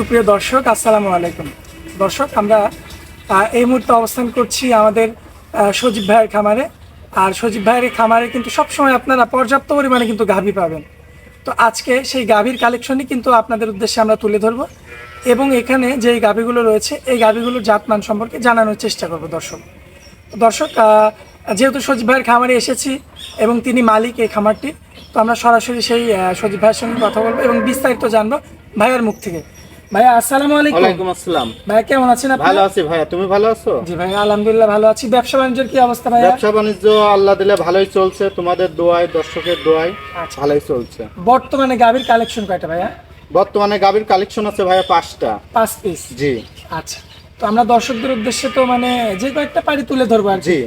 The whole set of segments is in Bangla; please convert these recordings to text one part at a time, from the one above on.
সুপ্রিয় দর্শক, আসসালামু আলাইকুম। দর্শক, আমরা এই মুহূর্তে অবস্থান করছি আমাদের সজীব ভাইয়ের খামারে। আর সজীব ভাইয়ের খামারে কিন্তু সবসময় আপনারা পর্যাপ্ত পরিমাণে কিন্তু গাভী পাবেন। তো আজকে সেই গাভীর কালেকশনই কিন্তু আপনাদের উদ্দেশ্যে আমরা তুলে ধরবো এবং এখানে যে গাভীগুলো রয়েছে, এই গাভীগুলোর জাতমান সম্পর্কে জানানোর চেষ্টা করব দর্শক। দর্শক যেহেতু সজীব ভাইয়ের খামারে এসেছি এবং তিনি মালিক এই খামারটি, তো আমরা সরাসরি সেই সজীব ভাইয়ের সঙ্গে কথা বলব এবং বিস্তারিত জানব ভাইয়ের মুখ থেকে। ভাইয়া আসসালামু আলাইকুম। ওয়ালাইকুম আসসালাম। ভাইয়া কেমন আছেন আপনি? ভালো আছি ভাইয়া তুমি ভালো আছো? জি ভাই আলহামদুলিল্লাহ ভালো আছি। ব্যবসা বাণিজ্যের কি অবস্থা ভাইয়া? ব্যবসা বাণিজ্য আল্লাহ দিলে ভালোই চলছে তোমাদের দোয়ায় দর্শকের দোয়ায় আচ্ছা। ভালোই চলছে। বর্তমানে গাভীর কালেকশন কয়টা ভাইয়া? বর্তমানে গাভীর কালেকশন আছে ভাইয়া পাঁচটা। পাঁচ পিস জি। আচ্ছা। তো আমরা দর্শকদের উদ্দেশ্যে তো মানে যে কয়েকটা পারি তুলে ধরবো আর। জি।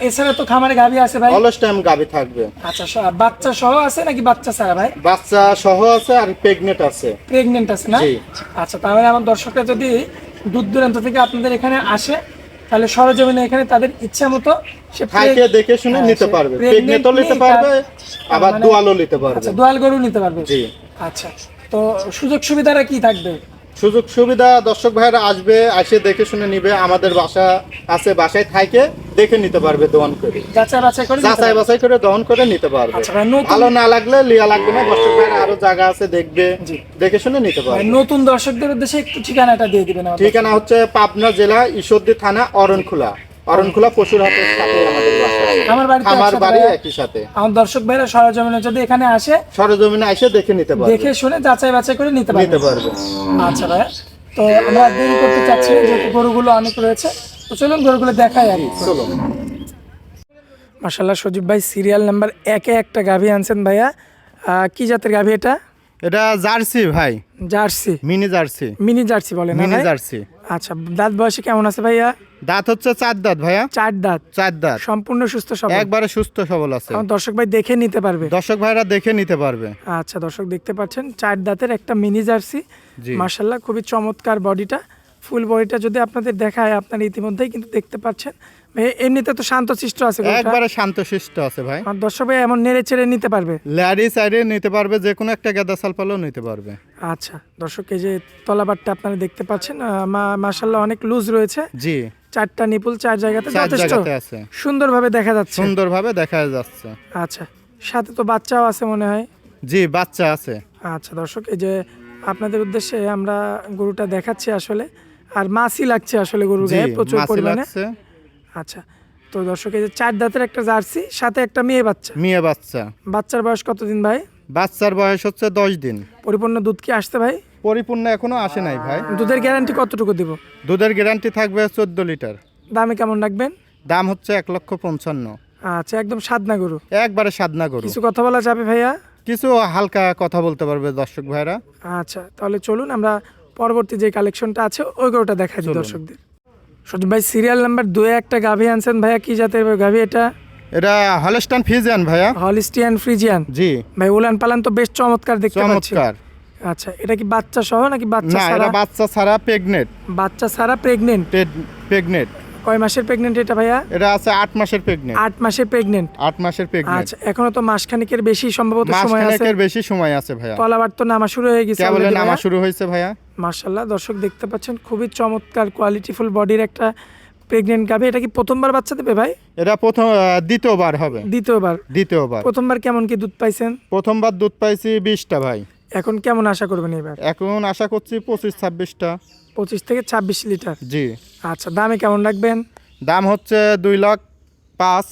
এছাড়া তো খামারে গাভী আছে ভাই? অলস টাইম গাভী থাকবে। আচ্ছা বাচ্চা সহ আছে নাকি বাচ্চা ছাড়া ভাই? বাচ্চা সহ আছে আর প্রেগনেন্ট আছে। প্রেগনেন্ট আছে না? আচ্ছা তাহলে আমার দর্শকরা যদি দূর দূরান্ত থেকে আপনাদের এখানে আসে তাহলে সরজমিনে এখানে তাদের ইচ্ছা মতো সে থাকে দেখে শুনে হ্যাঁ, নিতে পারবে। প্রেগনেন্টও নিতে পারবে আবার মানে- দোয়ালও নিতে পারবে। আচ্ছা দোয়াল গরু নিতে পারবে। জি। আচ্ছা তো সুযোগ সুবিধাটা কি থাকবে? সুযোগ সুবিধা দর্শক ভাইরা আসবে আসে দেখে শুনে নিবে। আমাদের বাসা আছে বাসায় থাকে দেখে নিতে পারবে দহন করে। যাচাই বাছাই করে নিতে যাচাই বাছাই করে দহন করে নিতে পারবে। আচ্ছা ভালো না লাগলে লিয়া লাগবে না দর্শক ভাইরা আরও জায়গা আছে দেখবে দেখে শুনে নিতে পারবে। নতুন দর্শকদের উদ্দেশ্যে একটু ঠিকানাটা দিয়ে দিবেন ঠিকানা হচ্ছে পাবনা জেলা ঈশ্বরদী থানা অরণখোলা। অরণখোলা পশুর হাটের সাথে আমাদের বাসা আমার বাড়িতে আমার বাড়ি একই সাথে। আমার দর্শক ভাইরা সরজমিনে যদি এখানে আসে সরজমিনে এসে দেখে নিতে পারবে। দেখে শুনে যাচাই বাছাই করে নিতে পারবে। নিতে পারবে। আচ্ছা ভাইয়া তো আমরা দেরি করতে চাচ্ছি যেহেতু গরুগুলো অনেক রয়েছে। তো চলুন গরুগুলো দেখাই আর। চলো মাসাল্লাহ সজীব ভাই সিরিয়াল নাম্বার একে একটা গাভী আনছেন ভাইয়া। কি জাতের গাভী এটা? এটা জার্সি ভাই। Jersey. Mini jersey. Mini jersey বলে মিনি জার্সি। আচ্ছা দাঁত বয়সে কেমন আছে ভাইয়া? দাঁত হচ্ছে চার দাঁত ভাইয়া। চার দাঁত। চার দাঁত। সম্পূর্ণ সুস্থ সবল। একবারে সুস্থ সবল আছে। দর্শক ভাই দেখে নিতে পারবে। দর্শক ভাইরা দেখে নিতে পারবে। আচ্ছা দর্শক দেখতে পাচ্ছেন চার দাঁতের একটা মিনি জার্সি। মাশাল্লাহ খুবই চমৎকার বডিটা। ফুল বডিটা যদি আপনাদের দেখায় আপনারা ইতিমধ্যেই কিন্তু দেখতে পাচ্ছেন। ভাই, এমনিতে তো শান্তশিষ্ট আছে। একবারে শান্তশিষ্ট আছে ভাই। দর্শক ভাই এমন নেড়ে চেড়ে নিতে পারবে? ল্যারি সাইডে নিতে পারবে যে কোনো একটা গেদা সালপালও নিতে পারবে। আচ্ছা দর্শক এই যে তলাবারটা আপনারা দেখতে পাচ্ছেন মার্শাল্লাহ অনেক লুজ রয়েছে। জি। চারটা নিপুল চার জায়গাতে যথেষ্ট। সুন্দরভাবে দেখা যাচ্ছে। সুন্দরভাবে দেখা যাচ্ছে। আচ্ছা সাথে তো বাচ্চাও আছে মনে হয়। জি বাচ্চা আছে। আচ্ছা দর্শক এই যে আপনাদের উদ্দেশ্যে আমরা গরুটা দেখাচ্ছি আসলে। আর মাছই লাগছে আসলে গরুর গায়ে প্রচুর মাছি পরিমাণে। আচ্ছা তো দর্শক এই যে চার দাঁতের একটা জার্সি সাথে একটা মেয়ে বাচ্চা। মেয়ে বাচ্চা। বাচ্চার বয়স কতদিন ভাই? বাচ্চার বয়স হচ্ছে দশ দিন। পরিপূর্ণ দুধ কি আসতে ভাই? পরিপূর্ণ এখনও আসে নাই ভাই। দুধের গ্যারান্টি কতটুকু দিব? দুধের গ্যারান্টি থাকবে চোদ্দ লিটার। দামে কেমন রাখবেন? দাম হচ্ছে এক লক্ষ পঞ্চান্ন। আচ্ছা একদম সাদনা গরু। একবারে সাদনা গরু। কিছু কথা বলা যাবে ভাইয়া? কিছু হালকা কথা বলতে পারবে দর্শক ভাইরা। আচ্ছা তাহলে চলুন আমরা পরবর্তী যে কালেকশনটা আছে ওই গরুটা দেখাই দিই দর্শকদের। সজীব ভাই সিরিয়াল নাম্বার দুয়ে একটা গাভী আনছেন ভাইয়া কি জাতের গাভী এটা? এটা হলস্টান ফিজিয়ান ভাইয়া। হলিস্টিয়ান ফ্রিজিয়ান জি। ভাই উলান পালান তো বেশ চমৎকার দেখতে পাচ্ছি। চমৎকার। আচ্ছা এটা কি বাচ্চা সহ নাকি বাচ্চা না ছাড়া? এটা বাচ্চা ছাড়া বাচ্চা ছাড়া প্রেগনেন্ট প্রেগনেন্ট কয় মাসের প্রেগনেন্ট এটা ভাইয়া? এটা আছে আট মাসের প্রেগনেন্ট আট মাসের প্রেগনেন্ট আট মাসের প্রেগনেন্ট আচ্ছা এখনও তো মাসখানিকের বেশি সম্ভবত সময় আছে। মাসখানেকের বেশি সময় আছে ভাইয়া। তলাবার তো নামা শুরু হয়ে গেছে কেবল নামা শুরু হয়েছে ভাইয়া। মার্শাল্লাহ দর্শক দেখতে পাচ্ছেন খুবই চমৎকার কোয়ালিটিফুল বডির একটা প্রেগনেন্ট গাভী। এটা কি প্রথমবার বাচ্চা দেবে ভাই? এটা প্রথম দ্বিতীয়বার হবে। দ্বিতীয়বার? দ্বিতীয়বার। প্রথমবার কেমন কি দুধ পাইছেন? প্রথমবার দুধ পাইছি বিশটা ভাই। এখন কেমন আশা করবেন এবার? এখন আশা করছি পঁচিশ ছাব্বিশটা। পঁচিশ থেকে ছাব্বিশ লিটার? জি। আচ্ছা দামে কেমন রাখবেন? দাম হচ্ছে দুই লাখ পাঁচ।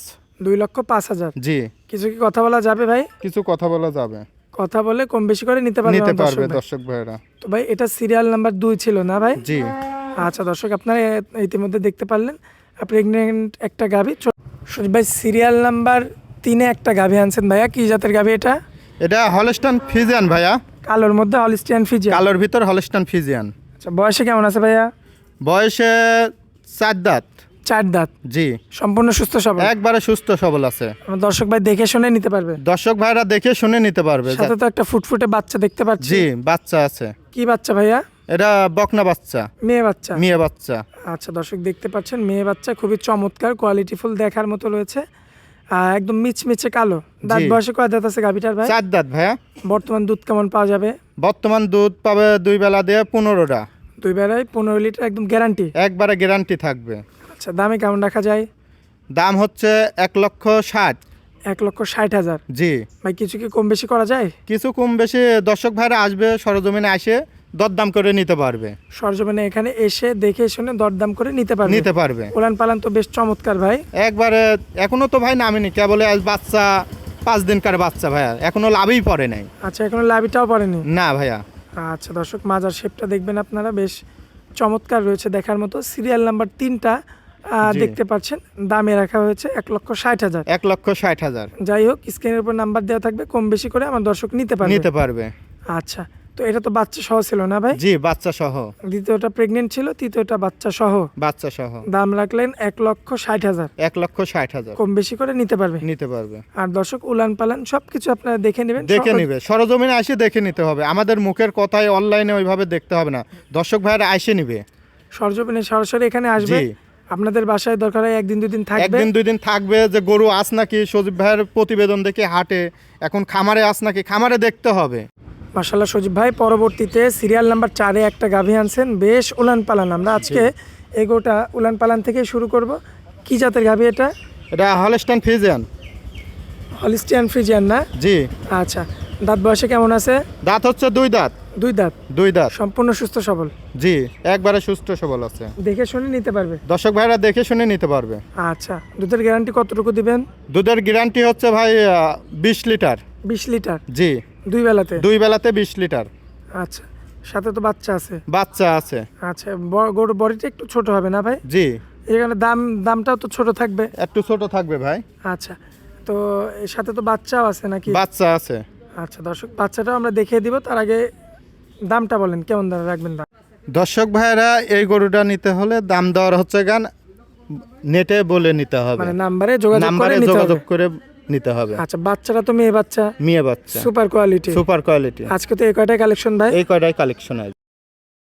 দুই লক্ষ পাঁচ হাজার। জি। কিছু কি কথা বলা যাবে ভাই? কিছু কথা বলা যাবে। কথা বলে কম বেশি করে নিতে পারবে নিতে পারবে। দর্শক ভাইরা তো ভাই এটা সিরিয়াল নাম্বার দুই ছিল না ভাই? জি। আচ্ছা দর্শক আপনারা ইতিমধ্যে দেখতে পারলেন প্রেগনেন্ট একটা গাভী। ভাই সিরিয়াল নাম্বার তিনে একটা গাভী আনছেন ভাইয়া কি জাতের গাভী এটা? এটা হলস্টান ফিজিয়ান ভাইয়া। কালোর মধ্যে হলিস্টিয়ান ফিজিয়া কালোর ভিতর হলস্টান ফিজিয়ান আচ্ছা বয়সে কেমন আছে ভাইয়া? বয়সে চার দাঁত। চার দাঁত। জি। সম্পূর্ণ সুস্থ সবল। একবারে সুস্থ সবল আছে। দর্শক ভাই দেখে শুনে নিতে পারবে? দর্শক ভাইরা দেখে শুনে নিতে পারবে। সাথে তো একটা ফুটফুটে বাচ্চা দেখতে পাচ্ছি। জি বাচ্চা আছে। কি বাচ্চা ভাইয়া? এটা বকনা বাচ্চা। মেয়ে বাচ্চা? মেয়ে বাচ্চা। আচ্ছা দর্শক দেখতে পাচ্ছেন মেয়ে বাচ্চা খুবই চমৎকার কোয়ালিটিফুল দেখার মতো রয়েছে। একদম মিচমিচে কালো। দাঁত বয়সে কয় দাঁত আছে গাভিটার ভাই? চার দাঁত ভাইয়া। বর্তমান দুধ কেমন পাওয়া যাবে? বর্তমান দুধ পাবে দুই বেলা দিয়ে পনেরোটা। দুই বেলায় পনেরো লিটার একদম গ্যারান্টি একবারে গ্যারান্টি থাকবে। আচ্ছা দামে কেমন রাখা যায়? দাম হচ্ছে এক লক্ষ ষাট। এক লক্ষ ষাট হাজার? জি। ভাই কিছু কি কম বেশি করা যায়? কিছু কম বেশি দর্শক ভাইরা আসবে সরজমিনে আসে দরদাম করে নিতে পারবে। সরজমিনে এখানে এসে দেখে শুনে দরদাম করে নিতে পারবে। নিতে পারবে। উলান পালান তো বেশ চমৎকার ভাই। একবারে এখনও তো ভাই নামেনি কেবল আজ বাচ্চা পাঁচ দিনকার বাচ্চা ভাইয়া। এখনও লাভই পড়ে নাই। আচ্ছা এখনও লাভিটাও পড়েনি? না ভাইয়া। আচ্ছা দর্শক মাজার শেপটা দেখবেন আপনারা বেশ চমৎকার রয়েছে দেখার মতো। সিরিয়াল নাম্বার তিনটা। দেখতে পাচ্ছেন দামে রাখা হয়েছে এক লক্ষ ষাট হাজার। এক লক্ষ ষাট হাজার। যাই হোক স্ক্রিনের উপর নাম্বার দেওয়া থাকবে কম বেশি করে আমার দর্শক নিতে পারবে। নিতে পারবে। আচ্ছা তো এটা তো বাচ্চা সহ ছিল না ভাই? জি বাচ্চা সহ। দ্বিতীয়টা প্রেগনেন্ট ছিল তৃতীয়টা বাচ্চা সহ। বাচ্চা সহ। দাম রাখলেন এক লক্ষ ষাট হাজার। এক লক্ষ ষাট হাজার। কম বেশি করে নিতে পারবে? নিতে পারবে। আর দর্শক উলান পালান সবকিছু আপনারা দেখে নেবেন দেখে নিবে। সরজমিনে আসে দেখে নিতে হবে। আমাদের মুখের কথায় অনলাইনে ওইভাবে দেখতে হবে না। দর্শক ভাইরা আসে নিবে। সরজমিনে সরাসরি এখানে আসবে। আপনাদের বাসায় দরকার হয় একদিন দুই দিন থাকবে? একদিন দুই দিন থাকবে যে গরু আস নাকি সজীব ভাইয়ের প্রতিবেদন দেখে হাটে এখন খামারে আস নাকি খামারে দেখতে হবে। মাসাল্লাহ সজীব ভাই পরবর্তীতে সিরিয়াল নাম্বার চারে একটা গাভী আনছেন বেশ উলান পালান আমরা আজকে এগোটা উলান পালান থেকে শুরু করব। কি জাতের গাভী এটা? এটা হলস্টাইন ফিজিয়ান হলিস্টিয়ান ফ্রিজিয়ান না? জি। আচ্ছা দাঁত বয়সে কেমন আছে? দাঁত হচ্ছে দুই দাঁত। দুই দাঁত। দুই দাঁত। সম্পূর্ণ সুস্থ সবল। জি একবারে সুস্থ সবল আছে। দেখে শুনে নিতে পারবে? দর্শক ভাইরা দেখে শুনে নিতে পারবে। আচ্ছা দুধের গ্যারান্টি কতটুকু দিবেন? দুধের গ্যারান্টি হচ্ছে ভাই বিশ লিটার। বিশ লিটার? জি। দুই বেলাতে? দুই বেলাতে বিশ লিটার। আচ্ছা সাথে তো বাচ্চা আছে। বাচ্চা আছে। আচ্ছা গরুর বডিটা একটু ছোট হবে না ভাই? জি। এখানে দাম দামটাও তো ছোট থাকবে। একটু ছোট থাকবে ভাই। আচ্ছা তো এর সাথে তো বাচ্চাও আছে নাকি? বাচ্চা আছে। আচ্ছা দর্শক বাচ্চাটাও আমরা দেখিয়ে দিব। তার আগে দামটা বলেন কেমন দাম রাখবেন দাম? দর্শক ভাইরা এই গরুটা নিতে হলে দাম দেওয়ার হচ্ছে গান নেটে বলে নিতে হবে। মানে নাম্বারে যোগাযোগ করে নাম্বারে নিতে হবে। যোগাযোগ করে নিতে হবে। আচ্ছা বাচ্চাটা তো মেয়ে বাচ্চা? মেয়ে বাচ্চা। সুপার কোয়ালিটি সুপার কোয়ালিটি আজকে তো এই কয়টাই কালেকশন ভাই? এই কয়টাই কালেকশন আছে